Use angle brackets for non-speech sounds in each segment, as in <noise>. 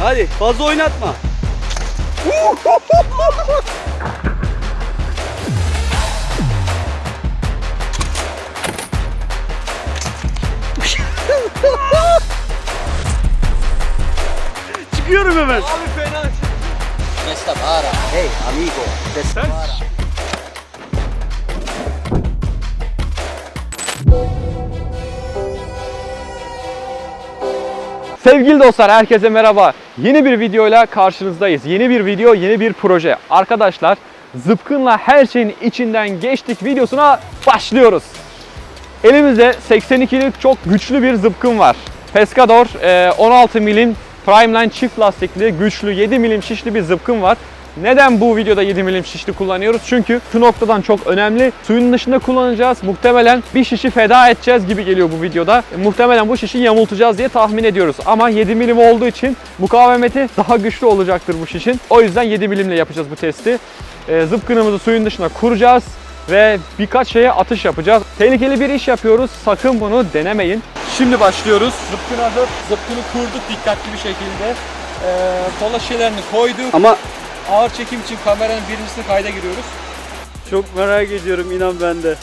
Hadi fazla oynatma. Çıkıyorum hemen. Abi fena. Questa para. Hey amigo. Questa para. Sevgili dostlar herkese merhaba. Yeni bir videoyla karşınızdayız. Yeni bir video, yeni bir proje. Arkadaşlar zıpkınla her şeyin içinden geçtik videosuna başlıyoruz. Elimizde 82'lik çok güçlü bir zıpkın var. Pescador e, 16 milim Primeline çift lastikli, güçlü 7 milim şişli bir zıpkın var. Neden bu videoda 7 milim şişli kullanıyoruz? Çünkü şu noktadan çok önemli. Suyun dışında kullanacağız. Muhtemelen bir şişi feda edeceğiz gibi geliyor bu videoda. E, muhtemelen bu şişi yamultacağız diye tahmin ediyoruz. Ama 7 milim olduğu için mukavemeti daha güçlü olacaktır bu şişin. O yüzden 7 milimle yapacağız bu testi. E, zıpkınımızı suyun dışına kuracağız ve birkaç şeye atış yapacağız. Tehlikeli bir iş yapıyoruz. Sakın bunu denemeyin. Şimdi başlıyoruz. Zıpkın hazır. Zıpkını kurduk dikkatli bir şekilde. Ee, kola şişelerini koyduk. Ama Ağır çekim için kameranın birincisini kayda giriyoruz. çok merak ediyorum inan bende.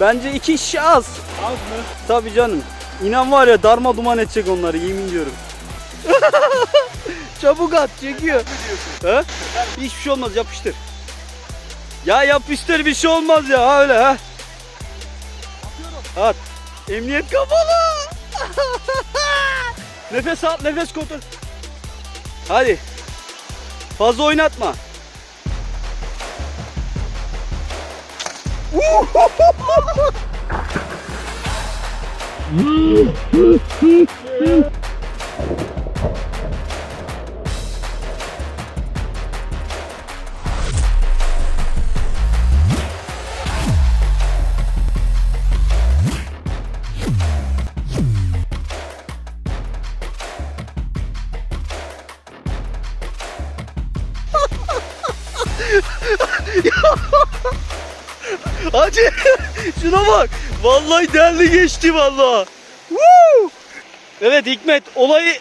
Bence iki şişe az. Az mı? Tabii canım. İnan var ya darma duman edecek onları yemin diyorum. <laughs> Çabuk at çekiyor. Ha? Hiçbir şey olmaz yapıştır. Ya yapıştır bir şey olmaz ya ha öyle ha. At. Emniyet kapalı. <laughs> nefes al nefes kontrol. Hadi. Fazla oynatma. <laughs> <laughs> Hadi. Şuna bak. Vallahi derli geçti vallahi. Woo! Evet Hikmet olayı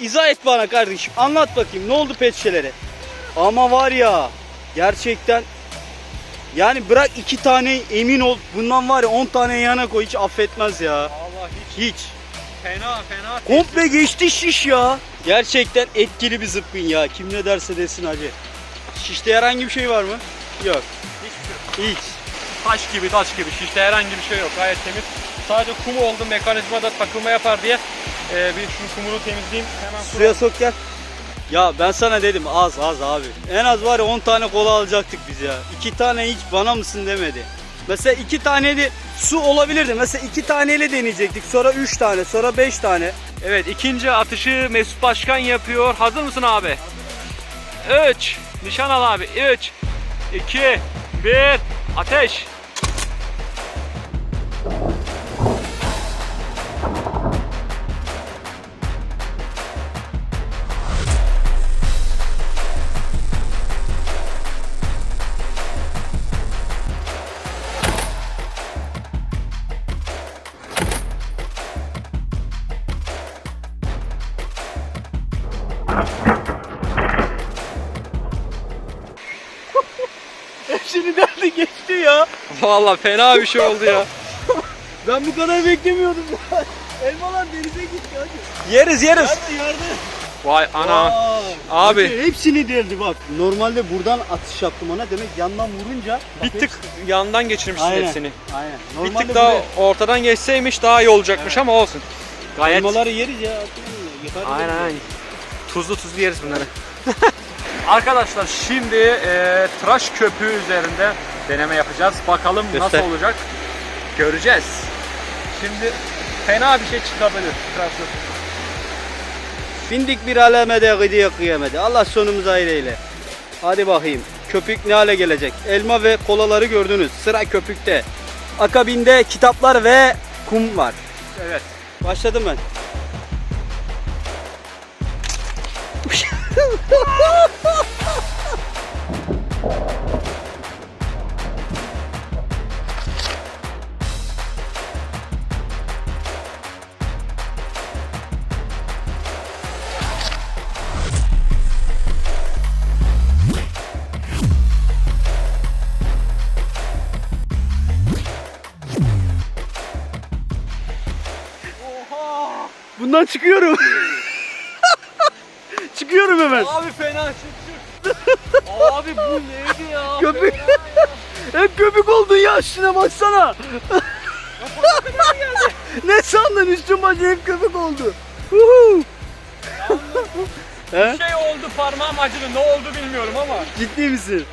izah et bana kardeşim. Anlat bakayım ne oldu pet şişelere? Ama var ya gerçekten yani bırak iki tane emin ol bundan var ya 10 tane yana koy hiç affetmez ya. Allah hiç. Hiç. Fena fena. Komple geçti şiş ya. Gerçekten etkili bir zıpkın ya. Kim ne derse desin hacı. Şişte herhangi bir şey var mı? Yok. Hiçbir şey. Hiç. Taş gibi taş gibi. Şişte herhangi bir şey yok. Gayet temiz. Sadece kum oldu mekanizmada takılma yapar diye e, bir şu kumunu temizleyeyim. Hemen Suya sok gel. Ya ben sana dedim az az abi. En az var ya 10 tane kola alacaktık biz ya. 2 tane hiç bana mısın demedi. Mesela 2 tane de su olabilirdi. Mesela 2 taneyle deneyecektik. Sonra 3 tane, sonra 5 tane. Evet ikinci atışı Mesut Başkan yapıyor. Hazır mısın abi? 3. Nişan al abi. 3, 2, 1. Ateş. Hepsini ya. <laughs> Vallahi fena bir şey oldu ya. <laughs> Ben bu kadar beklemiyordum. Elmalar denize gitti hadi. Yeriz yeriz. Hadi yardım. Vay ana. Vay. Abi. Hacı hepsini deldi bak. Normalde buradan atış yaptım ona. Demek yandan vurunca. Bir tık yandan geçirmişsin Aynen. hepsini. Aynen. Bir Normalde tık daha buraya- ortadan geçseymiş daha iyi olacakmış ama olsun. Gayet Elmaları yeriz ya. Yukarıda Aynen aynen. Tuzlu tuzlu yeriz bunları. <laughs> Arkadaşlar şimdi e, tıraş köpüğü üzerinde deneme yapacağız. Bakalım Göster. nasıl olacak göreceğiz. Şimdi fena bir şey çıkabilir köpüğü. Bindik bir alemede gıdiye kıyamede. Allah sonumuzu hayır eyle. Hadi bakayım. Köpük ne hale gelecek? Elma ve kolaları gördünüz. Sıra köpükte. Akabinde kitaplar ve kum var. Evet. Başladım ben. <laughs> <laughs> Camdan çıkıyorum. <laughs> çıkıyorum hemen. Abi fena çık <laughs> Abi bu neydi ya? Köpük. Hep köpük oldun ya üstüne baksana. <laughs> ne sandın üstüm bacı hep köpük oldu. Huhu. He? şey oldu parmağım acıdı ne oldu bilmiyorum ama. Ciddi misin?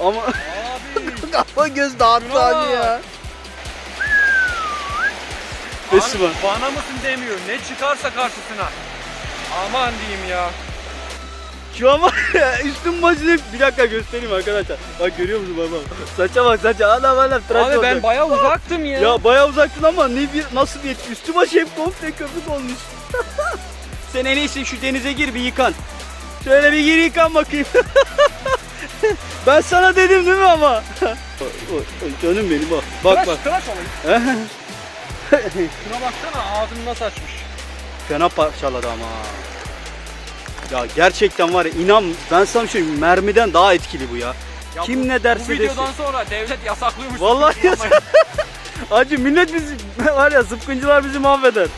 Ama Abi. kafa göz dağıttı hani ya. Nesi var? bana mısın demiyor. Ne çıkarsa karşısına. Aman diyeyim ya. Şu an var ya üstüm bacı hep bir dakika göstereyim arkadaşlar. Bak görüyor musun baba? Saça bak saça. Adam adam tıraş Abi ben olacak. bayağı uzaktım ya. Ya bayağı uzaktın ama ne bir nasıl bir? Üstü başı hep komple köpük olmuş. <laughs> Sen en iyisi şu denize gir bir yıkan. Şöyle bir gir yıkan bakayım. <laughs> ben sana dedim değil mi ama? <laughs> Oy, oy, Canım benim bak. Bak tıraş, bak. tıraş olayım. Şuna baksana ağzını nasıl açmış. Fena parçaladı ama. Ya gerçekten var ya inan ben sana bir şey mermiden daha etkili bu ya. Ya Kim bu- ne derse Bu videodan desin. sonra devlet yasaklıyormuş. Vallahi yasak. <laughs> Acı millet bizi <laughs> var ya zıpkıncılar bizi mahveder.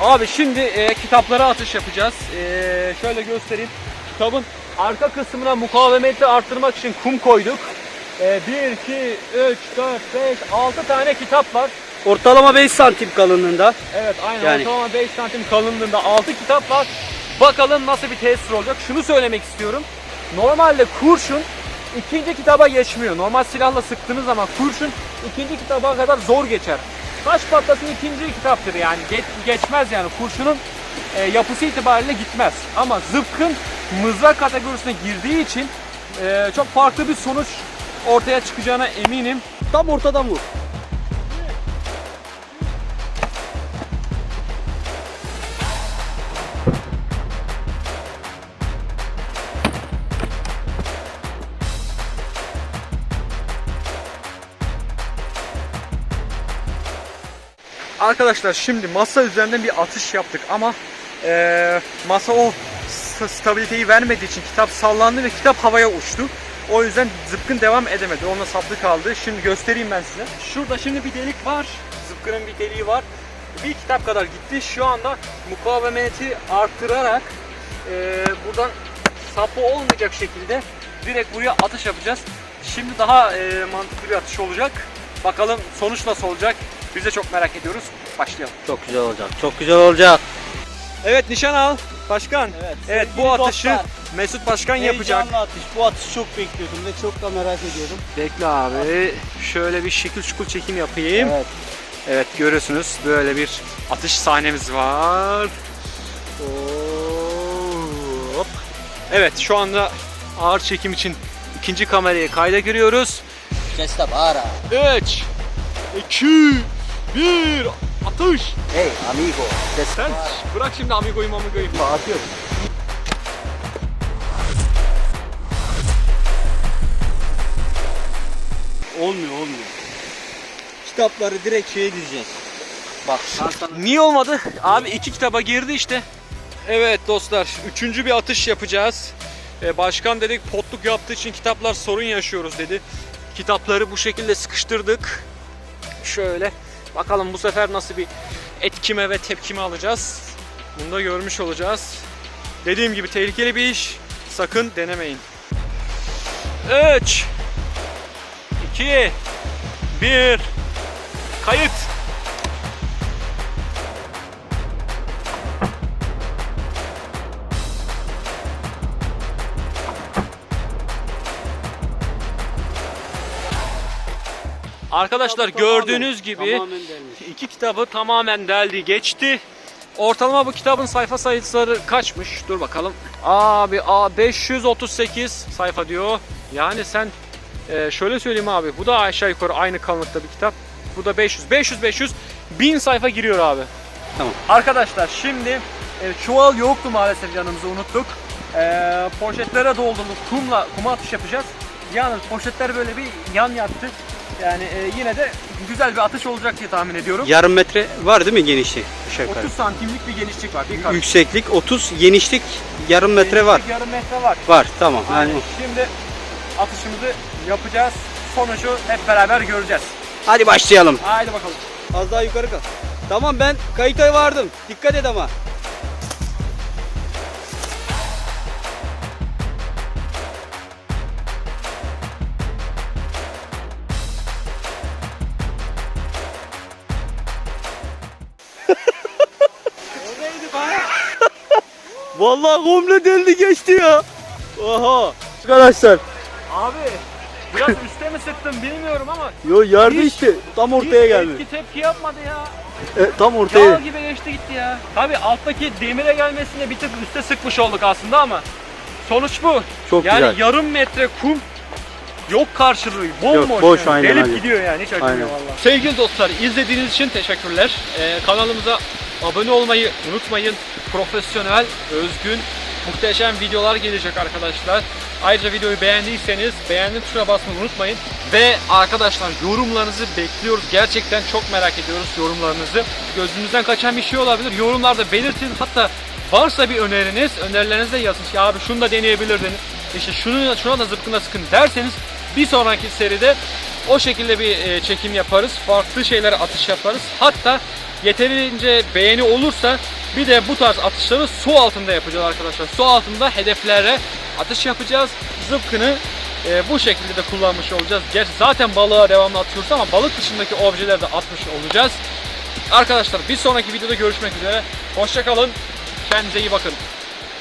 Abi şimdi e, kitaplara atış yapacağız. E, şöyle göstereyim. Kitabın arka kısmına mukavemeti arttırmak için kum koyduk. E, 1, 2, 3, 4, 5, 6 tane kitap var. Ortalama 5 santim kalınlığında. Evet aynen Yani- ortalama 5 santim kalınlığında 6 kitap var. Bakalım nasıl bir tesir olacak. Şunu söylemek istiyorum. Normalde kurşun ikinci kitaba geçmiyor. Normal silahla sıktığınız zaman kurşun ikinci kitaba kadar zor geçer. Taş patlasın ikinci kitaptır yani. Geç- geçmez yani kurşunun e, yapısı itibariyle gitmez. Ama zıpkın mızrak kategorisine girdiği için e, çok farklı bir sonuç ortaya çıkacağına eminim. Tam ortadan vur. Arkadaşlar şimdi masa üzerinden bir atış yaptık ama eee, masa o stabiliteyi vermediği için kitap sallandı ve kitap havaya uçtu. O yüzden zıpkın devam edemedi. Onunla saplı kaldı. Şimdi göstereyim ben size. Şurada şimdi bir delik var. Zıpkının bir deliği var. Bir kitap kadar gitti. Şu anda mukavemeti arttırarak eee, buradan sapı olmayacak şekilde direkt buraya atış yapacağız. Şimdi daha eee, mantıklı bir atış olacak. Bakalım sonuç nasıl olacak? Biz de çok merak ediyoruz. Başlayalım. Çok güzel olacak. Çok güzel olacak. Evet nişan al. Başkan. Evet, Evet bu atışı dostlar. Mesut Başkan yapacak. Heyecanlı atış. Bu atışı çok bekliyordum ve çok da merak ediyordum. Bekle abi. Şöyle bir şekil şukul çekim yapayım. Evet. Evet görüyorsunuz böyle bir atış sahnemiz var. Hop. Evet şu anda ağır çekim için ikinci kamerayı kayda giriyoruz. Questa bara. 3 2 1 Atış! Hey amigo. Sen bırak şimdi amigoyu mamigoyu. Atıyorum. Olmuyor olmuyor. Kitapları direkt şeye dizeceğiz. Bak Niye olmadı? Abi iki kitaba girdi işte. Evet dostlar, üçüncü bir atış yapacağız. Ee, başkan dedik potluk yaptığı için kitaplar sorun yaşıyoruz dedi. Kitapları bu şekilde sıkıştırdık. Şöyle. Bakalım bu sefer nasıl bir etkime ve tepkime alacağız. Bunu da görmüş olacağız. Dediğim gibi tehlikeli bir iş. Sakın denemeyin. 3 2 1 Kayıt. Arkadaşlar Kitabı tamamen- gördüğünüz gibi tamamen delmiş. <laughs> iki kitabı tamamen deldi geçti. Ortalama bu kitabın sayfa sayıları kaçmış? Dur bakalım. Abi a 538 sayfa diyor. Yani sen e, şöyle söyleyeyim abi. Bu da aşağı yukarı aynı kalınlıkta bir kitap. Bu da 500 500 500 1000 sayfa giriyor abi. Tamam. Arkadaşlar şimdi e, çuval yoktu maalesef yanımızda unuttuk. E, poşetlere doldurduk. Kumla kuma atış yapacağız. Yalnız poşetler böyle bir yan yattı. Yani e, yine de güzel bir atış olacak diye tahmin ediyorum. Yarım metre var değil mi genişliği? Aşağı yukarı. 30 santimlik bir genişlik var. Bir kat. Yükseklik 30, genişlik yarım metre var. Genişlik Yarım metre var. Var tamam. Yani Aynen. Şimdi atışımızı yapacağız. Sonucu hep beraber göreceğiz. Hadi başlayalım. Haydi bakalım. Az daha yukarı kal. Tamam ben kayıta vardım. Dikkat et ama. Vallahi komple deldi geçti ya. Oha. Arkadaşlar. Abi biraz üste mi sıktım bilmiyorum ama Yo yardı Hiç- işte. Tam ortaya hiç geldi. etki tepki yapmadı ya. E, tam Yağ ortaya. gibi geçti gitti ya. Tabi alttaki demire gelmesine bir tık üste sıkmış olduk aslında ama sonuç bu. Çok yani güzel. yarım metre kum yok karşılığı. Bomboş. Yok, boş, yani. aynen, Delip aynen. gidiyor yani hiç acımıyor vallahi. Sevgili dostlar izlediğiniz için teşekkürler. Ee, kanalımıza abone olmayı unutmayın. Profesyonel, özgün, muhteşem videolar gelecek arkadaşlar. Ayrıca videoyu beğendiyseniz beğendim tuşuna basmayı unutmayın. Ve arkadaşlar yorumlarınızı bekliyoruz. Gerçekten çok merak ediyoruz yorumlarınızı. Gözünüzden kaçan bir şey olabilir. Yorumlarda belirtin. Hatta varsa bir öneriniz, önerilerinizi de yazın. Ya abi şunu da deneyebilirdin. İşte şunu şuna da zıpkına sıkın derseniz bir sonraki seride o şekilde bir e, çekim yaparız. Farklı şeylere atış yaparız. Hatta yeterince beğeni olursa bir de bu tarz atışları su altında yapacağız arkadaşlar. Su altında hedeflere atış yapacağız. Zıpkını e, bu şekilde de kullanmış olacağız. Gerçi zaten balığa devamlı atıyoruz ama balık dışındaki objeleri de atmış olacağız. Arkadaşlar bir sonraki videoda görüşmek üzere. Hoşçakalın. Kendinize iyi bakın.